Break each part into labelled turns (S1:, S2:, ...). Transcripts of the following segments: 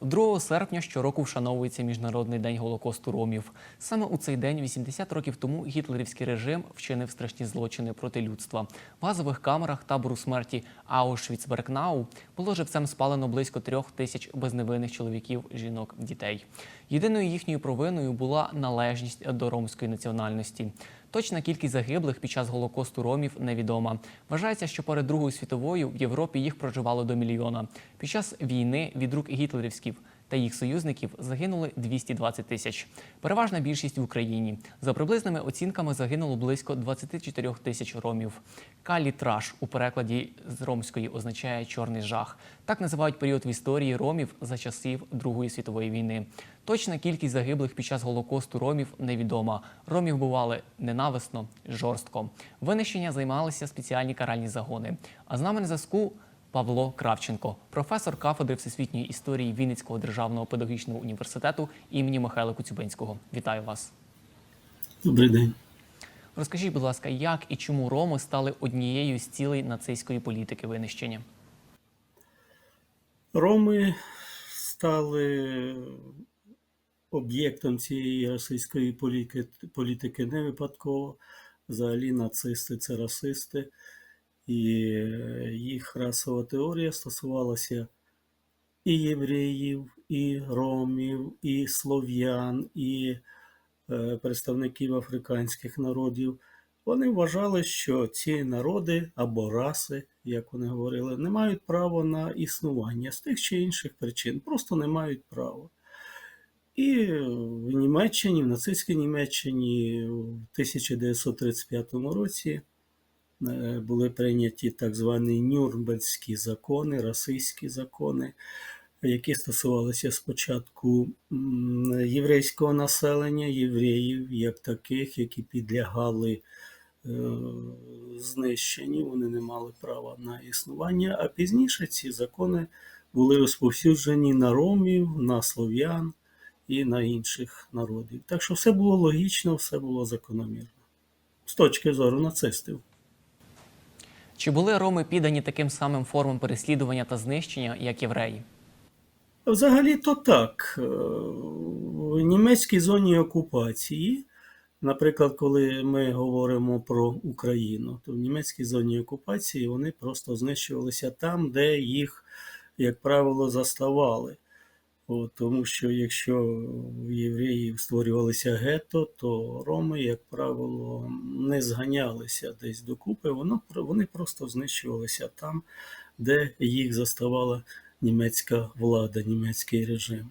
S1: 2 серпня щороку вшановується Міжнародний день Голокосту ромів. Саме у цей день, 80 років тому, гітлерівський режим вчинив страшні злочини проти людства. В газових камерах табору смерті Аушвіц-Беркнау було живцем спалено близько трьох тисяч безневинних чоловіків, жінок, дітей. Єдиною їхньою провиною була належність до ромської національності. Точна кількість загиблих під час голокосту ромів невідома. Вважається, що перед Другою світовою в Європі їх проживало до мільйона. Під час війни від рук гітлерівських та їх союзників загинули 220 тисяч. Переважна більшість в Україні. За приблизними оцінками загинуло близько 24 тисяч ромів. Калітраж у перекладі з ромської означає чорний жах. Так називають період в історії ромів за часів Другої світової війни. Точна кількість загиблих під час голокосту ромів невідома. Ромів бували ненависно, жорстко. Винищення займалися спеціальні каральні загони. А з нами на зв'язку Павло Кравченко, професор кафедри всесвітньої історії Вінницького державного педагогічного університету імені Михайла Коцюбинського. Вітаю вас.
S2: Добрий день.
S1: Розкажіть, будь ласка, як і чому роми стали однією з цілей нацистської політики винищення?
S2: Роми стали об'єктом цієї російської політики, політики не випадково. Взагалі нацисти це расисти, і їх расова теорія стосувалася і євреїв, і ромів, і слов'ян, і е, представників африканських народів. Вони вважали, що ці народи або раси, як вони говорили, не мають права на існування з тих чи інших причин, просто не мають права. І в Німеччині, в нацистській Німеччині в 1935 році були прийняті так звані Нюрнберзькі закони, расистські закони, які стосувалися спочатку єврейського населення, євреїв як таких, які підлягали е, знищенню, вони не мали права на існування. А пізніше ці закони були розповсюджені на ромів, на слов'ян і на інших народів. Так що все було логічно, все було закономірно. З точки зору нацистів.
S1: Чи були роми піддані таким самим формам переслідування та знищення, як євреї?
S2: Взагалі то так. Е, В німецькій зоні окупації, наприклад, коли ми говоримо про Україну, то в німецькій зоні окупації вони просто знищувалися там, де їх, як правило, заставали. Тому що якщо в євреїв створювалися гетто, то роми, як правило, не зганялися десь докупи, воно, вони просто знищувалися там, де їх заставала німецька влада, німецький режим.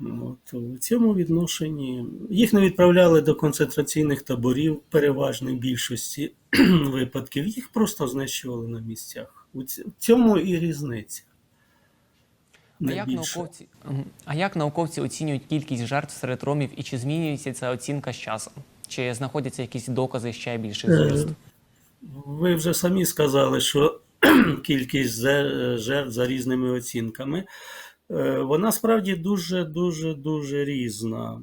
S2: От, у цьому відношенні їх не відправляли до концентраційних таборів в переважній більшості випадків, їх просто знищували на місцях. У в цьому і різниця.
S1: А як, науковці, а як науковці оцінюють кількість жертв серед ромів і чи змінюється ця оцінка з часом? Чи знаходяться якісь докази ще більших
S2: Е. Ви вже самі сказали, що кількість жертв за різними оцінками, е, вона справді дуже, дуже, дуже різна.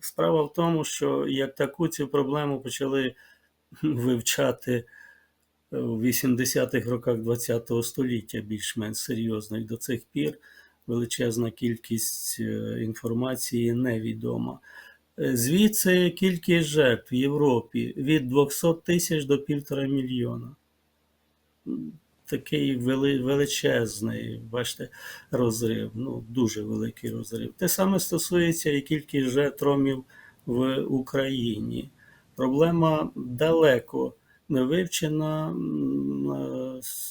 S2: Справа в тому, що як таку цю проблему почали вивчати в 80-х роках ХХ століття більш-менш серйозно, і до цих пір величезна кількість е, інформації невідома. Е, Звідси кількість жертв в Європі від 200 тисяч до півтора мільйона. Такий величезний, бачите, розрив, ну дуже великий розрив. Те саме стосується і кількість жертв ромів в Україні. Проблема далеко не вивчена е,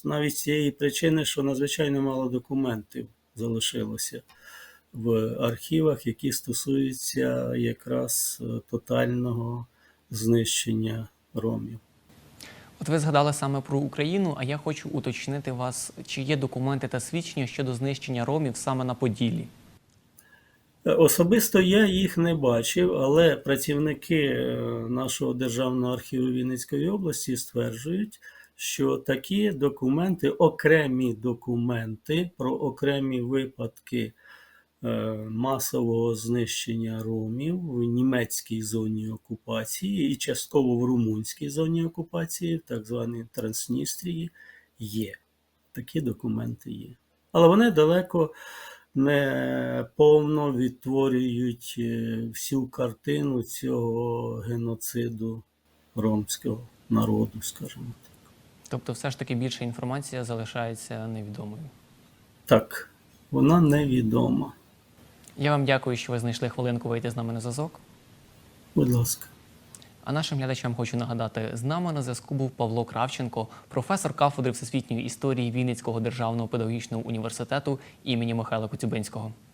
S2: навіть цієї причини, що надзвичайно мало документів залишилося в архівах, які стосуються якраз е, тотального знищення ромів.
S1: От ви згадали саме про Україну, а я хочу уточнити вас, чи є документи та свідчення щодо знищення ромів саме на Поділлі?
S2: Особисто я їх не бачив, але працівники е, нашого державного архіву Вінницької області стверджують, що такі документи, окремі документи про окремі випадки е, масового знищення ромів в німецькій зоні окупації і частково в румунській зоні окупації, в так званій Трансністрії, є. Такі документи є. Але вони далеко не повно відтворюють е, всю картину цього геноциду ромського народу, скажімо так.
S1: Тобто, все ж таки більша інформація залишається невідомою.
S2: Так, вона невідома.
S1: Я вам дякую, що ви знайшли хвилинку вийти з нами на зв'язок.
S2: Будь ласка.
S1: А нашим глядачам хочу нагадати, з нами на зв'язку був Павло Кравченко, професор кафедри всесвітньої історії Вінницького державного педагогічного університету імені Михайла Коцюбинського.